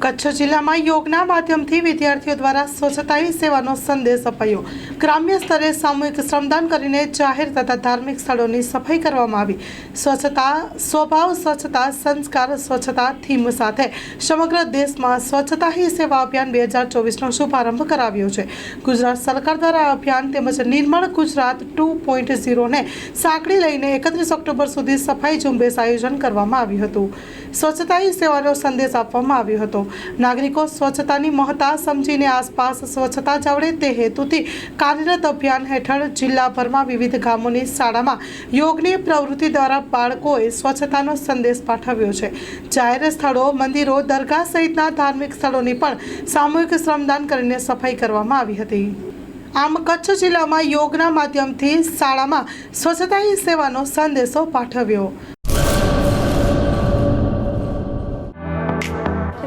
કચ્છ જિલ્લામાં યોગના માધ્યમથી વિદ્યાર્થીઓ દ્વારા સ્વચ્છતા સેવાનો સંદેશ અપાયો. ગ્રામ્ય સ્તરે સામૂહિક શ્રમદાન કરીને જાહેર તથા ધાર્મિક સ્થળોની સફાઈ કરવામાં આવી. સ્વચ્છતા, સ્વભાવ સ્વચ્છતા, સંસ્કાર સ્વચ્છતા થીમ સાથે સમગ્ર દેશમાં સ્વચ્છતા હી સેવા અભિયાન બે હજાર ચોવીસનો શુભારંભ કરાવ્યો છે. ગુજરાત સરકાર દ્વારા અભિયાન તેમજ નિર્મળ ગુજરાત ટુ પોઈન્ટ ઝીરોને સાંકળી લઈને એકત્રીસ ઓક્ટોબર સુધી સફાઈ ઝુંબેશ આયોજન કરવામાં આવ્યું હતું. સ્વચ્છતા સેવાનો સંદેશ આપવામાં આવ્યો હતો. નાગરિકો સ્વચ્છતાની મહત્તા સમજીને આસપાસ સ્વચ્છતા જાળવે તે હેતુથી કાર્યરત અભિયાન હેઠળ જિલ્લાભરમાં વિવિધ ગામોની શાળામાં યોગની પ્રવૃત્તિ દ્વારા બાળકોએ સ્વચ્છતાનો સંદેશ પાઠવ્યો છે. જાહેર સ્થળો, મંદિરો, દરગાહ સહિતના ધાર્મિક સ્થળોની પણ સામૂહિક શ્રમદાન કરીને સફાઈ કરવામાં આવી હતી. આમ કચ્છ જિલ્લામાં યોગના માધ્યમથી શાળામાં સ્વચ્છતા સેવાનો સંદેશો પાઠવ્યો.